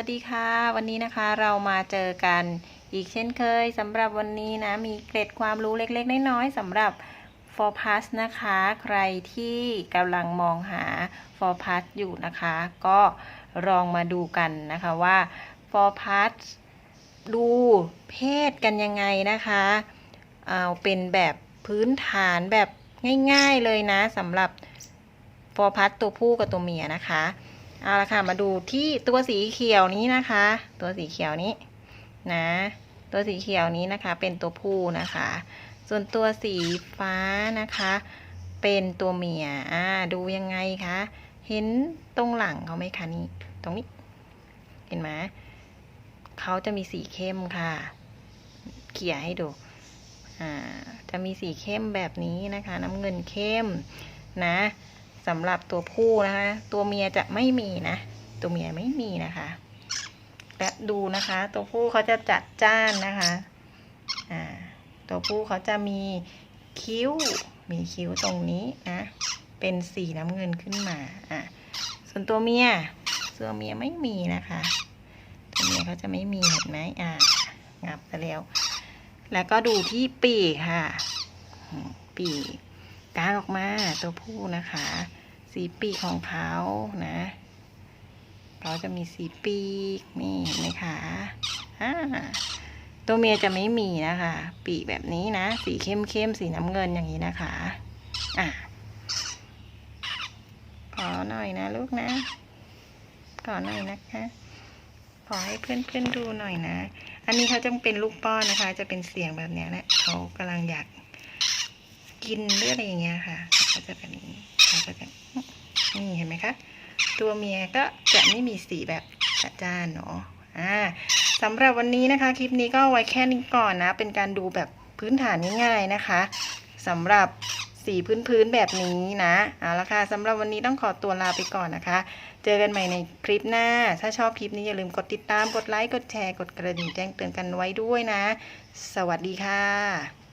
ัสดีค่ะ วันนี้นะคะเรามาเจอกันอีกเช่นเคยสำหรับวันนี้นะ มีเกร็ดความรู้เล็กๆ น้อยๆสำหรับ for pass นะคะ ใครที่กำลังมองหา for pass อยู่นะคะ ก็ลองมาดูกันนะคะว่า for pass ดูเพศกันยังไงนะคะ เอาเป็นแบบพื้นฐานแบบง่ายๆเลยนะสำหรับ for pass ตัวผู้กับตัวเมียนะคะ เอาละค่ะมาดูที่ตัวสีเขียวนี้นะคะ ตัวสีเขียวนี้นะ ตัวสีเขียวนี้นะคะเป็นตัวผู้นะคะ ส่วนตัวสีฟ้านะคะ เป็นตัวเมียอ่าดูยังไงคะเห็นตรงหลังเขาไหมคะนี่ตรงนี้ เห็นไหมเขาจะมีสีเข้มค่ะ เขี่ยให้ดูอ่าจะมีสีเข้มแบบนี้นะคะ น้ำเงินเข้มนะ สำหรับตัวผู้นะคะ ตัวเมียจะไม่มีนะ ตัวเมียไม่มีนะคะและดูนะคะ ตัวผู้เขาจะจัดจ้านนะคะอ่าตัวผู้เขาจะมีคิ้ว มีคิ้วตรงนี้นะ เป็นสีน้ำเงินขึ้นมาอะส่วนตัวเมียตัวเมียไม่มีนะคะ ตัวเมียเขาจะไม่มีเห็นไหมอ่างับไปแล้ว แล้วก็ดูที่ปีกค่ะ ปีก กางออกมาตัวผู้นะคะ สีปีกของเขานะเขาจะมีสีปีกนี่เห็นไหมคะอ่าตัวเมียจะไม่มีนะคะ ปีกแบบนี้นะ สีเข้มเข้มๆสีน้ำเงินอย่างนี้นะคะ อะขอหน่อยนะลูกนะขอหน่อยนะคะขอให้เพื่อนๆดูหน่อยนะ อันนี้เขาจะเป็นลูกป้อนนะคะ จะเป็นเสียงแบบนี้ยนะเขากำลังอยาก กินหรืออะไรอย่างเงี้ยค่ะเขาจะแบบนี้เขาก็จะนี่เห็นไหมคะตัวเมียก็จะไม่มีสีแบบจัดจ้านเนาะอ่าสำหรับวันนี้นะคะ คลิปนี้ก็ไว้แค่นี้ก่อนนะ เป็นการดูแบบพื้นฐานง่ายๆนะคะสำหรับสีพื้นๆแบบนี้นะเอาละค่ะสำหรับวันนี้ต้องขอตัวลาไปก่อนนะคะ เจอกันใหม่ในคลิปหน้า ถ้าชอบคลิปนี้อย่าลืมกดติดตามกดไลค์กดแชร์กดกระดิ่งแจ้งเตือนกันไว้ด้วยนะ สวัสดีค่ะ